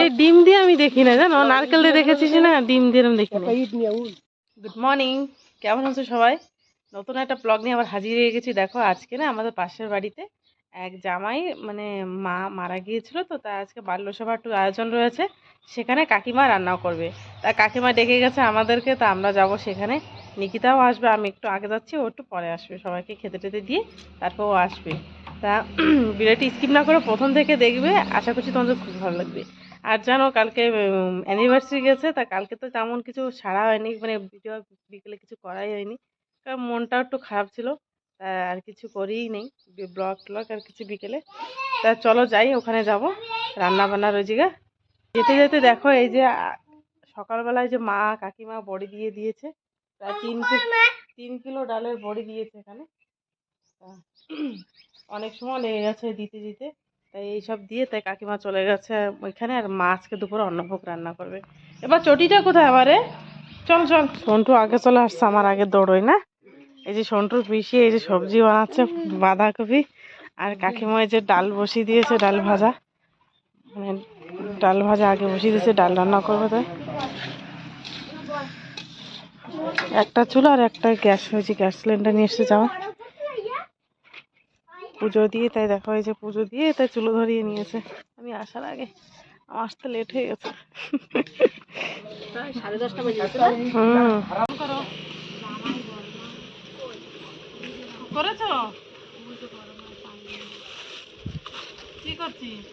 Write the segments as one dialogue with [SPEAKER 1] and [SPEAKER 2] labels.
[SPEAKER 1] এই ডিম দিয়ে আমি দেখি না জানো? নারকেল দিয়ে দেখেছিস না? ডিম দিয়ে আমি দেখি না। গুড মর্নিং কেমন আছো সবাই? নতুন একটা ব্লগ নিয়ে আবার হাজির হয়ে গেছি। দেখো আজকে না আমাদের পাশের বাড়িতে এক জামাই মানে মা মারা গিয়েছিল তো তা আজকে বাল্যসভা একটু আয়োজন রয়েছে। সেখানে কাকিমা রান্নাও করবে। তা কাকিমা ডেকে গেছে আমাদেরকে তা আমরা যাব সেখানে। নিকিতাও আসবে আমি একটু আগে যাচ্ছি ও একটু পরে আসবে সবাইকে খেতে টেতে দিয়ে তারপর ও আসবে। তা ভিডিওটি স্কিপ না করে প্রথম থেকে দেখবে, আশা করছি তোমাদের খুব ভালো লাগবে। আর জানো, কালকে অ্যানিভার্সারি গেছে, তা কালকে তো তেমন কিছু সারা হয়নি মানে ভিডিও বিকেলে কিছু করাই হয়নি। কারণ মনটাও একটু খারাপ ছিল, তা আর কিছু করিই নেই ব্লগ ট্লগ আর কিছু বিকেলে। তা চলো যাই, ওখানে যাব রান্না বান্নার ওই যেতে যেতে দেখো, এই যে সকালবেলায় যে মা, কাকিমা বড়ি দিয়ে দিয়েছে, প্রায় তিন তিন কিলো ডালের বড়ি দিয়েছে এখানে। তা অনেক সময় লেগে গেছে দিতে দিতে। তাই এইসব দিয়ে তাই কাকিমা চলে গেছে ওইখানে আর মা আজকে দুপুরে অন্নভোগ রান্না করবে। এবার চটিটা কোথায় আবারে চল চল। সন্টু আগে চলে আসছে, আমার আগে দৌড়োই না? এই যে সন্টুর পিসি এই যে সবজি বানাচ্ছে, বাঁধাকপি আর কাকিমা এই যে ডাল বসিয়ে দিয়েছে, ডাল ভাজা। মানে ডাল ভাজা আগে বসিয়ে দিয়েছে, ডাল রান্না করবে তাই। একটা চুলো আর একটা গ্যাস হয়েছে গ্যাস সিলিন্ডার নিয়ে এসে যাওয়া পুজো দিয়ে, তাই দেখা হয়েছে পুজো দিয়ে, তাই চুলো ধরিয়ে নিয়েছে। আমি আসার আগে। আসতে লেট হয়ে গেছে। করেছ? করছিস?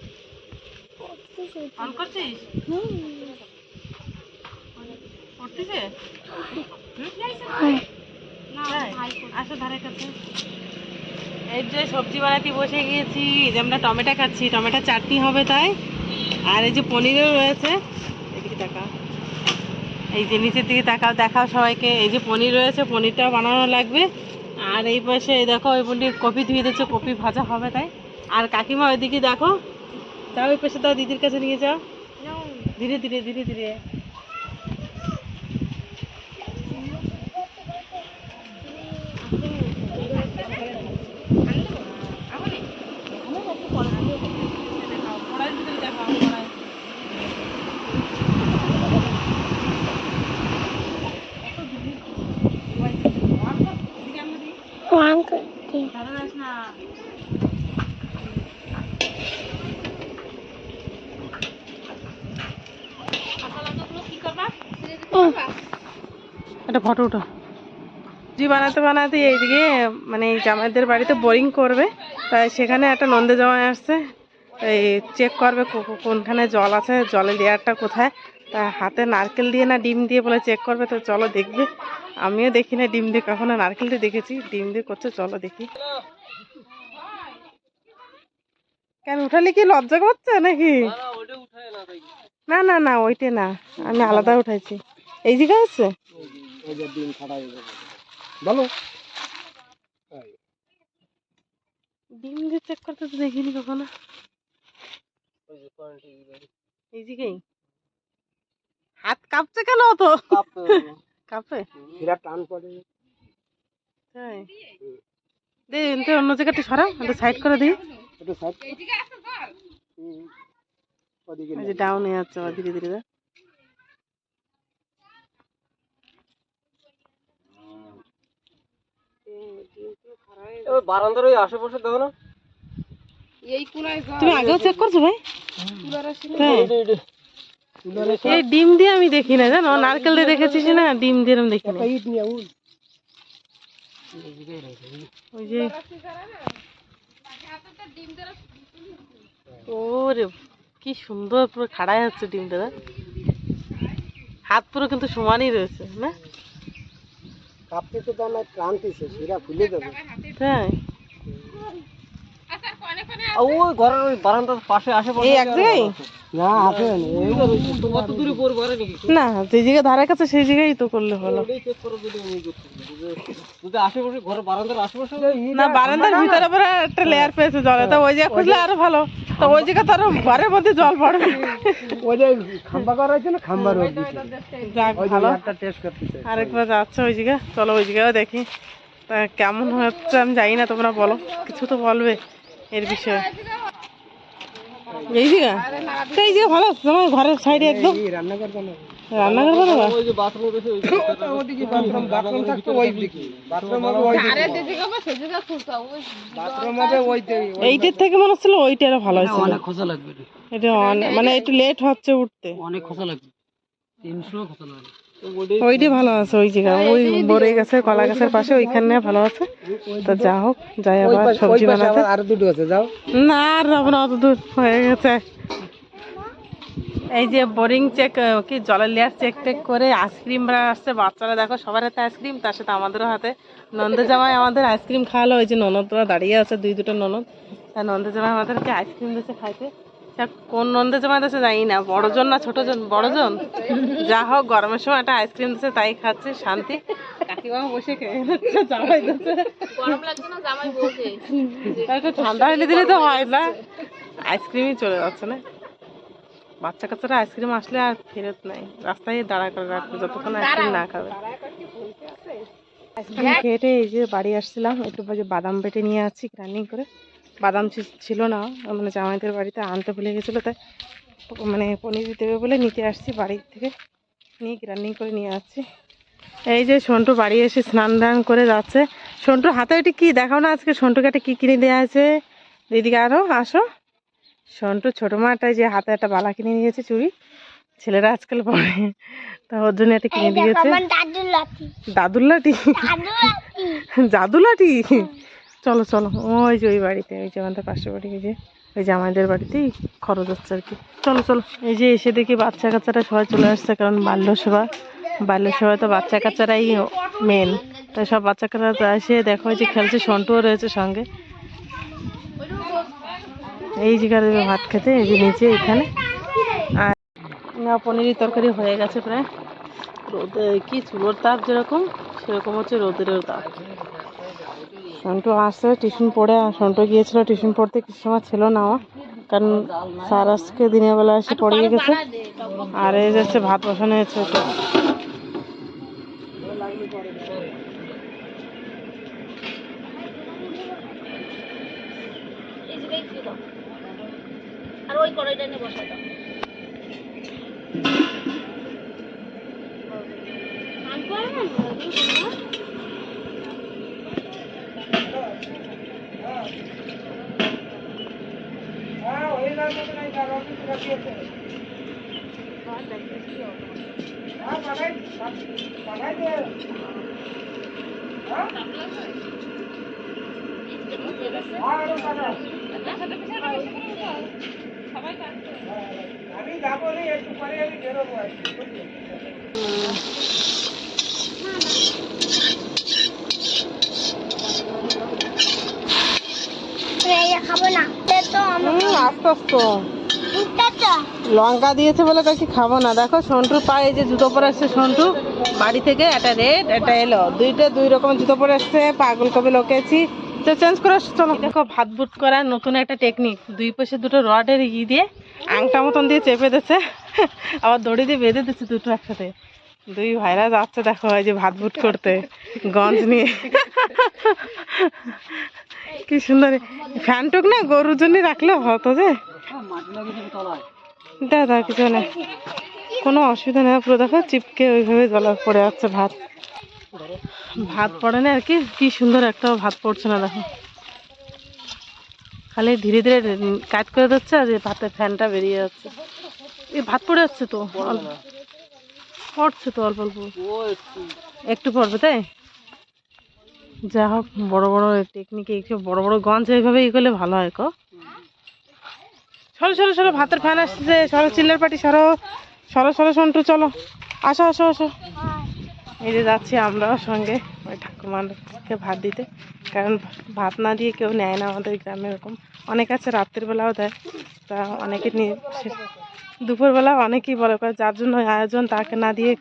[SPEAKER 1] আসো ধারে কাছে। এই যে সবজি বানাতে বসে গিয়েছি যে আমরা টমেটো খাচ্ছি টমেটো চাটনি হবে তাই। আর এই যে পনিরও রয়েছে। এদিকে তাকাও। এই যে নিচের দিকে তাকাও দেখাও সবাইকে। এই যে পনির রয়েছে পনিরটাও বানানো লাগবে। আর এই পাশে এই দেখো ওই পনির কপি ধুয়ে দিচ্ছে কপি ভাজা হবে তাই। আর কাকিমা ওইদিকে দেখো। তাও ওই পাশে তাও দিদির কাছে নিয়ে যাও। ধীরে ধীরে ধীরে ধীরে। একটা ফটো উঠো জি বানাতে বানাতে এইদিকে মানে এই জামাইদের বাড়িতে বোরিং করবে। তাই সেখানে একটা নন্দে জামাই আসছে। এই চেক করবে কোনখানে জল আছে জলের লেয়ারটা কোথায়। তা হাতে নারকেল দিয়ে না ডিম দিয়ে বলে চেক করবে তো চলো দেখবে। আমিও দেখি না ডিম দিয়ে কখনো নারকেল দিয়ে দেখেছি। ডিম দিয়ে করছে চলো দেখি। কেন উঠালে কি লজ্জা করছে নাকি? না না না ওইটা না আমি আলাদা উঠাইছি। এই জায়গা আছে?
[SPEAKER 2] বলো।
[SPEAKER 1] ডিম দিয়ে চেক করতে তো দেখিনি কখনো। এই জায়গায় হাত কাঁপছে কেন তো কাঁপে।
[SPEAKER 2] বিরাট টান পড়ে।
[SPEAKER 1] তাই? দে এনতে অন্য জায়গাটা সরাও একটা সাইড করে দিই।
[SPEAKER 2] একটু সাইড ওদিকে
[SPEAKER 1] এই যে ডাউনে যাচ্ছে আবার ধীরে ধীরে
[SPEAKER 2] ওই বারান্দার ওই আশেপাশে দেখো না।
[SPEAKER 1] তুমি আগেও চেক করছ ভাই? এই ডিম দিয়ে আমি দেখি না জানো? নারকেল দিয়ে দেখেছিস না? ডিম দিয়ে আমি দেখি না।
[SPEAKER 2] ইট নিয়ে উল
[SPEAKER 1] ওই যে। ওরে কি সুন্দর পুরো খাড়াই হচ্ছে ডিমটা দেখ। হাত পুরো কিন্তু সমানই রয়েছে না?
[SPEAKER 2] কাপতে তো দাম ক্রান্তিছে সেটা ফুলে যাবে।
[SPEAKER 1] তাই?
[SPEAKER 2] ওই ঘরের ওই বারান্দার পাশে আশেপাশে
[SPEAKER 1] এই এক জায়গায়
[SPEAKER 2] না আছে কত দূরে পড়বে আরে নাকি
[SPEAKER 1] না যে জায়গায় ধারে কাছে সেই জায়গায় তো করলে হলো
[SPEAKER 2] যদি আশেপাশে ঘরের বারান্দার আশেপাশে
[SPEAKER 1] না বারান্দার ভিতরে পরে একটা লেয়ার পেয়েছে জলে তো ওই জায়গা খুঁজলে আরও ভালো। তো ওই জায়গা তো আরও ঘরের মধ্যে জল পড়বে।
[SPEAKER 2] ওই যে খাম্বা করা হয়েছে না খাম্বার রোড।
[SPEAKER 1] যাক ভালো। আরেকবার যাচ্ছে ওই জায়গা চলো ওই জায়গাও দেখি। তা কেমন হচ্ছে আমি জানি না তোমরা বলো কিছু তো বলবে এর বিষয়ে। এই ভালো তোমার ঘরের সাইডে একদম।
[SPEAKER 2] রান্না করব না।
[SPEAKER 1] রান্না
[SPEAKER 2] ওই যে বাথরুম রয়েছে ওইদিকে বাথরুম বাথরুম থাকতো ওই দিকে। বাথরুম হবে ওই দিকে। বাথরুম হবে ওই দিকে
[SPEAKER 1] এইটার থেকে মনে হচ্ছিল ওইটা আরও ভালো হয়েছিল
[SPEAKER 2] অনেক খোঁজা লাগবে
[SPEAKER 1] এটা অনেক- মানে একটু লেট হচ্ছে উঠতে।
[SPEAKER 2] অনেক খোঁজা লাগবে। তিনশো খোঁজা লাগবে।
[SPEAKER 1] ওইটাই ভালো আছে ওই জায়গা। ওই বড়ই গাছের কলা গাছের পাশে ওইখানে ভালো আছে। তো যা হোক যাই আবার সবজি বানাতে।
[SPEAKER 2] আরও দুটো আছে যাও।
[SPEAKER 1] না আর হবে না অত দূর হয়ে গেছে। এই যে বোরিং চেক কি জলের লেয়ার চেক টেক করে আইসক্রিম আসছে। বাচ্চারা দেখো সবার হাতে আইসক্রিম তার সাথে আমাদেরও হাতে। নন্দে জামাই আমাদের আইসক্রিম খাওয়ালো। ওই যে ননদরা দাঁড়িয়ে আছে দুই দুটো ননদ। নন্দে জামাই আমাদেরকে আইসক্রিম দিয়েছে খাইতে। কোন নন্দে জামাই দিয়েছে জানি না বড়জন না ছোটজন বড়জন যা হোক গরমের সময় একটা আইসক্রিম দিচ্ছে তাই খাচ্ছে শান্তি। বসে খেয়ে নিচ্ছে জামাই দিচ্ছে একটু ঠান্ডা হলে দিলে তো হয় না। আইসক্রিমই চলে যাচ্ছে না। বাচ্চা কাচ্চারা আইসক্রিম আসলে আর ফেরত নাই। রাস্তায় দাঁড়া করে রাখবে যতক্ষণ আইসক্রিম না খাবে। আইসক্রিম খেয়ে এই যে বাড়ি আসছিলাম একটু বাদাম বেটে নিয়ে আসছি রানিং করে। বাদাম ছিল না মানে জামাইদের বাড়িতে আনতে ভুলে গেছিল তাই মানে পনির দেবে বলে নিতে আসছি বাড়ি থেকে। নিয়ে রানিং করে নিয়ে আসছি। এই যে সন্টু বাড়ি এসে স্নান দান করে যাচ্ছে। সন্টুর হাতে ওইটি কী? দেখাও না আজকে সন্টুকে একটা কী কিনে দেওয়া আছে দিদিকে আরও আসো। সন্টু ছোটো মাটাই যে হাতে একটা বালা কিনে নিয়েছে চুড়ি ছেলেরা আজকাল পরে তা ওর জন্য একটা কিনে দিয়েছে। দাদুর লাঠি। জাদু লাঠি? চলো চলো। ওই যে ওই বাড়িতে, ওই যে আমাদের পাশের বাড়ি ওই যে ওই যে আমাদের বাড়িতেই খরচ হচ্ছে আর কি। চলো চলো। এই যে এসে দেখি বাচ্চা কাচ্চারা সবাই চলে আসছে, কারণ বাল্য সেবা। বাল্য সেবায় তো বাচ্চা কাচ্চারাই মেন তাই সব বাচ্চা কাচ্চারা এসে দেখো যে খেলছে, সন্টুও রয়েছে সঙ্গে। এই জায়গায় ভাত খেতে, এই যে নিচে এখানে। আর পনিরের তরকারি হয়ে গেছে প্রায়। রোদে কি চুলোর তাপ যেরকম, সেরকম হচ্ছে রোদেরও তাপ। সন্টু আসছে টিউশন পড়ে আর সন্টু গিয়েছিল টিউশন পড়তে কিছু সময় ছিল না। কারণ স্যার আজকে দিনের বেলা এসে পড়িয়ে গেছে। আর এই যাচ্ছে ভাত বসানো হয়েছে ওটা
[SPEAKER 3] আর ওই কড়াইটা নিয়ে বসাই দাও স্নান করবে না?
[SPEAKER 1] লঙ্কা দিয়েছে বলে কাকি খাব না। দেখো, সন্টুর পায়ে যে জুতো পরে আসছে, সন্টু, বাড়ি থেকে একটা রেড একটা এলো দুইটা দুই রকম জুতো পরে আসছে, পাগল কবে লোকেছি। তো চেঞ্জ করে চলো দেখো ভাত বুট করার নতুন একটা টেকনিক দুই পাশে দুটো রডের ই দিয়ে আংটা মতন দিয়ে চেপে দিচ্ছে আবার দড়ি দিয়ে বেঁধে দিচ্ছে দুটো একসাথে। দুই ভাইরা যাচ্ছে দেখো এই যে ভাত বুট করতে গঞ্জ নিয়ে। কি সুন্দর। ফ্যানটুক না গরুর জন্য রাখলেও হতো যে। দাদা কিছু নেই কোনো অসুবিধা নেই পুরো দেখো চিপকে ওইভাবে জল পড়ে যাচ্ছে ভাত। ভাত পড়ে না আর কি? কি সুন্দর একটা ভাত পড়ছে না দেখো। খালি ধীরে ধীরে কাজ করে দিচ্ছে আর ভাতের ফ্যানটা বেরিয়ে যাচ্ছে। এই ভাত পড়ে যাচ্ছে তো? পড়ছে তো অল্প অল্প।
[SPEAKER 2] একটু।
[SPEAKER 1] একটু পড়বে তাই? যা হোক বড় বড় টেকনিকে একটু বড় বড় গঞ্জ এইভাবে ই করলে ভালো হয় কো। সরো সরো সরো ভাতের ফ্যান আসছে সরো চিল্লার পাটি সরো। সরো সরো সন্টু চলো। আসো আসো আসো। এই যে যাচ্ছি আমরাও সঙ্গে ওই ঠাকুমাকে ভাত দিতে। কারণ ভাত না দিয়ে কেউ নেয় না আমাদের গ্রামে এরকম। অনেক আছে, রাত্রির বেলাও দেয়। তা অনেকে নিয়ে দুপুরবেলা অনেকেই বলে যার জন্য আয়োজন তাকে না দিয়ে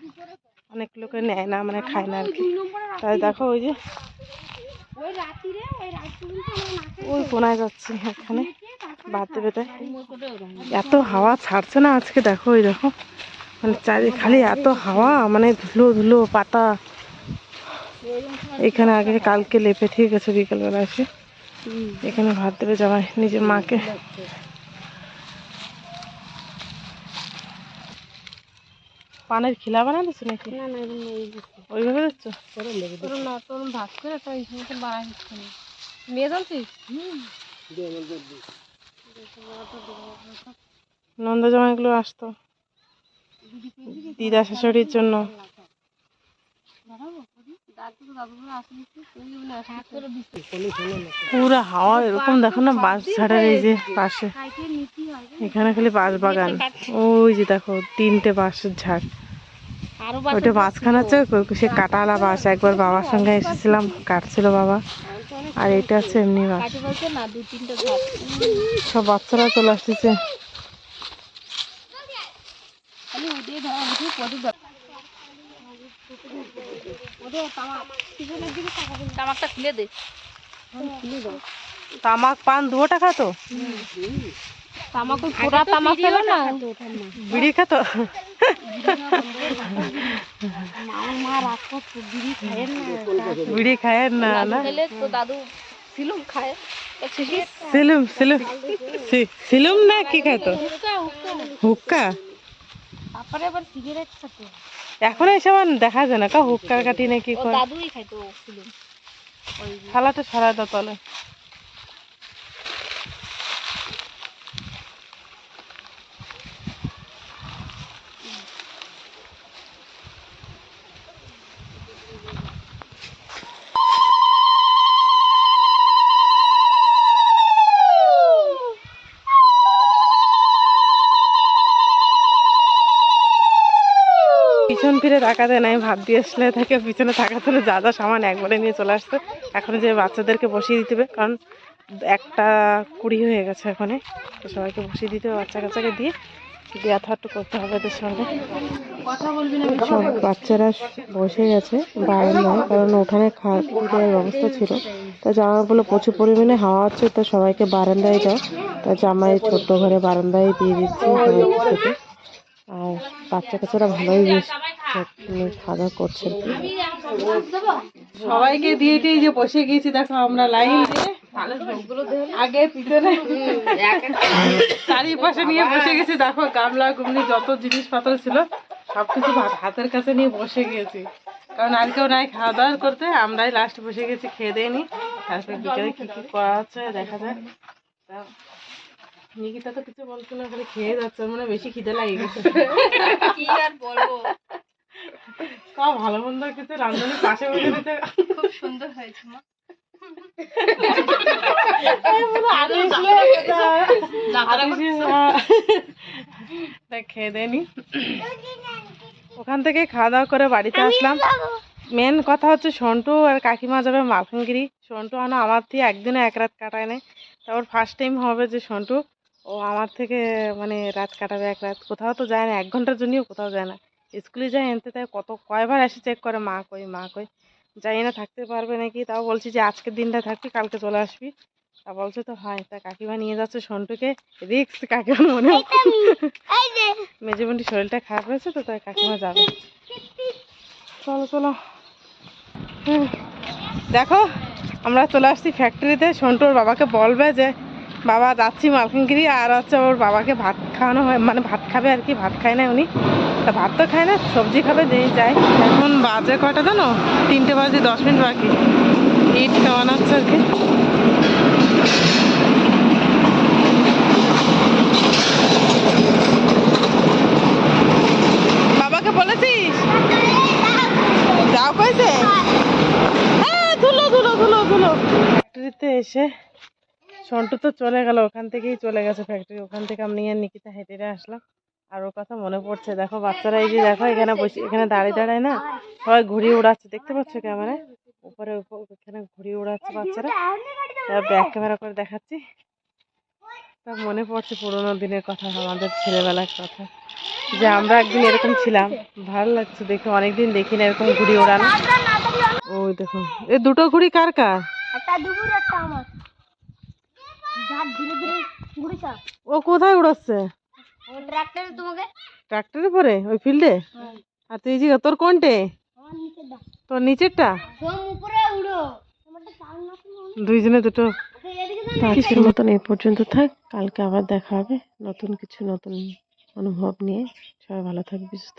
[SPEAKER 1] অনেক লোকে নেয় না মানে খায় না আর কি। তাই দেখো ওই যে
[SPEAKER 3] ওই
[SPEAKER 1] কোনায় যাচ্ছি এখানে ভাত দেবে তাই। এত হাওয়া ছাড়ছে না আজকে, দেখো ওই দেখো। মানে চারি খালি এত হাওয়া মানে ধুলো ধুলো পাতা। এখানে আগে কালকে লেপে ঠিক আছে বিকেলবেলা এসে। এখানে ভাত দেবে জামাই নিজের মাকে। পানের খিলা বানাতেছো নাকি? ওইভাবে দিচ্ছ?
[SPEAKER 3] ভাত করে তো এইখানে বানাই মেয়ে
[SPEAKER 1] নন্দ জামাইগুলো আসতো। দিদা শাশুড়ির জন্য। পুরো হাওয়া এরকম দেখো না, বাঁশ এই যে পাশে। এখানে খালি বাঁশ বাগান। ওই যে দেখো, তিনটে বাঁশের ঝাড়। ওইটা মাঝখানে আছে, সে কাটালা বাঁশ। একবার বাবার সঙ্গে এসেছিলাম, কাটছিল বাবা। আর এটা আছে এমনি বাঁশ। সব বাচ্চারা চলে আসতেছে
[SPEAKER 3] খালি ওদের ধরা বুঝি পদে ধর ওদের তামাক পিছনের দিকে তাকাবেন তামাকটা খুলে দে।
[SPEAKER 1] তামাক পান দুশো টাকা তো?
[SPEAKER 3] তামাক পুরা তামাক পেল না?
[SPEAKER 1] বিড়ি খাতো?
[SPEAKER 3] খায় না
[SPEAKER 1] না না?
[SPEAKER 3] খেলে তো দাদু সিলুম খায়।
[SPEAKER 1] সিলুম সিলুম সিলুম না কি খাইতো হুক্কা?
[SPEAKER 3] তারপরে আবার সিগারেট খাতো।
[SPEAKER 1] এখন এসব আর দেখা যায় না কা হুক্কার কাটি নাকি
[SPEAKER 3] দাদুই খাইতো
[SPEAKER 1] সরাই দাও তলে। পিছন ফিরে তাকাতে নাই ভাত দিয়ে আসলে তাকে পিছনে তাকাতে হলে যা যা সামান একবারে নিয়ে চলে আসতো। এখন যে বাচ্চাদেরকে বসিয়ে দিতে হবে কারণ একটা কুড়ি হয়ে গেছে এখানে তো সবাইকে বসিয়ে দিতে হবে বাচ্চা কাচ্চাকে দিয়ে থাট্টু করতে হবে এদের সঙ্গে। সব বাচ্চারা বসে গেছে বারান্দায় কারণ ওখানে খাওয়া দেওয়ার ব্যবস্থা ছিল। তা জামা বলে প্রচুর পরিমাণে হাওয়া হচ্ছে তো সবাইকে বারান্দায় যাও তা জামাই ছোট্ট ঘরে বারান্দায় দিয়ে দিচ্ছে। আর বাচ্চা কাচ্চারা ভালোই বেশ খাওয়া দাওয়া করছে। সবাইকে দিয়ে দিয়ে যে বসে গিয়েছি, দেখো আমরা লাইন দিয়ে। আগে পিছনে চারিপাশে নিয়ে বসে গেছি, দেখো গামলা, গুমনি, যত জিনিসপত্র ছিল, সবকিছু হাতের কাছে নিয়ে বসে গিয়েছি কারণ আর কেউ নাই খাওয়া দাওয়া করতে, আমরাই লাস্ট বসে গেছি, খেয়ে দিয়ে নি তারপরে বিকেলে কি কি করা হচ্ছে, দেখা তা নিকিতা তো কিছু বলছে না খালি খেয়ে যাচ্ছে মনে হয় বেশি খিদে লাগে গেছে
[SPEAKER 3] কি আর বলব?
[SPEAKER 1] সব ভালো মন্দ কিছু রান্ধনি পাশে বসে দিতে
[SPEAKER 3] খুব সুন্দর হয়েছে মা।
[SPEAKER 1] খেয়ে দেয়নি ওখান থেকে খাওয়া দাওয়া করে বাড়িতে আসলাম। মেন কথা হচ্ছে সন্টু আর কাকিমা যাবে মালকানগিরি। সন্টু আনা আমার থেকে একদিনে এক রাত কাটায় নেই তারপর ফার্স্ট টাইম হবে যে সন্টু। ও আমার থেকে মানে রাত কাটাবে এক রাত কোথাও তো যায় না এক ঘণ্টার জন্যও কোথাও যায় না। স্কুলে যায় এনতে তাই কত কয়বার এসে চেক করে মা কই মা কই? জানি না থাকতে পারবে নাকি তাও বলছি যে আজকের দিনটা থাকবি কালকে চলে আসবি। তা বলছে তো হয় তা কাকিমা নিয়ে যাচ্ছে সন্টুকে রিক্স কাকিমা মনে মেজেবন্টি শরীরটা খারাপ হয়েছে তো তাই কাকিমা যাবে। চলো চলো। দেখো আমরা চলে আসছি ফ্যাক্টরিতে সন্টুর বাবাকে বলবে যে বাবা যাচ্ছি মালকানগিরি আর হচ্ছে ওর বাবাকে ভাত খাওয়ানো হয় মানে ভাত খাবে আর কি, ভাত খায় না উনি। তা ভাত তো খায় না, সবজি খাবে, যেই যায় এখন বাজে কটা জানো? তিনটে বাজে দশ মিনিট বাকি। ইট খাওয়ানো হচ্ছে আর কি। বাবাকে বলেছিস? যাও কইছে? হ্যাঁ ধুলো ধুলো ধুলো ধুলো। ফ্যাক্টরিতে এসে সন্টু তো চলে গেল, ওখান থেকেই চলে গেছে ফ্যাক্টরি ওখান থেকে আমি আর নিকিতা হেঁটে আসলাম। আর ওর কথা মনে পড়ছে, দেখো বাচ্চারা এই যে দেখো, এখানে বসে, এখানে দাঁড়িয়ে দাঁড়ায় না, সবাই ঘুড়ি উড়াচ্ছে, দেখতে পাচ্ছ ক্যামেরায়? উপরে উপ- এখানে ঘুড়ি উড়াচ্ছে বাচ্চারা। ব্যাক ক্যামেরা করে দেখাচ্ছি। তা মনে পড়ছে পুরোনো দিনের কথা, আমাদের ছেলেবেলার কথা, যে আমরা একদিন এরকম ছিলাম। ভালো লাগছে দেখে, অনেকদিন দেখি না এরকম ঘুড়ি ওড়ানো। ওই দেখো এ দুটো ঘুড়ি কার কার?
[SPEAKER 3] একটা দুপুর একটা আমার। ধীরে ধীরে
[SPEAKER 1] ও কোথায় উড়াচ্ছে?
[SPEAKER 3] ও ট্রাক্টরে তোমাকে?
[SPEAKER 1] ট্রাক্টরের পরে ওই ফিল্ডে আর তুই যে তোর কোনটে? তোর নিচেরটা? দুইজনে দুটো। তো আজকের মতন এই পর্যন্ত থাক। কালকে আবার দেখা হবে নতুন কিছু নতুন অনুভব নিয়ে। সবাই ভালো থাকবে সুস্থ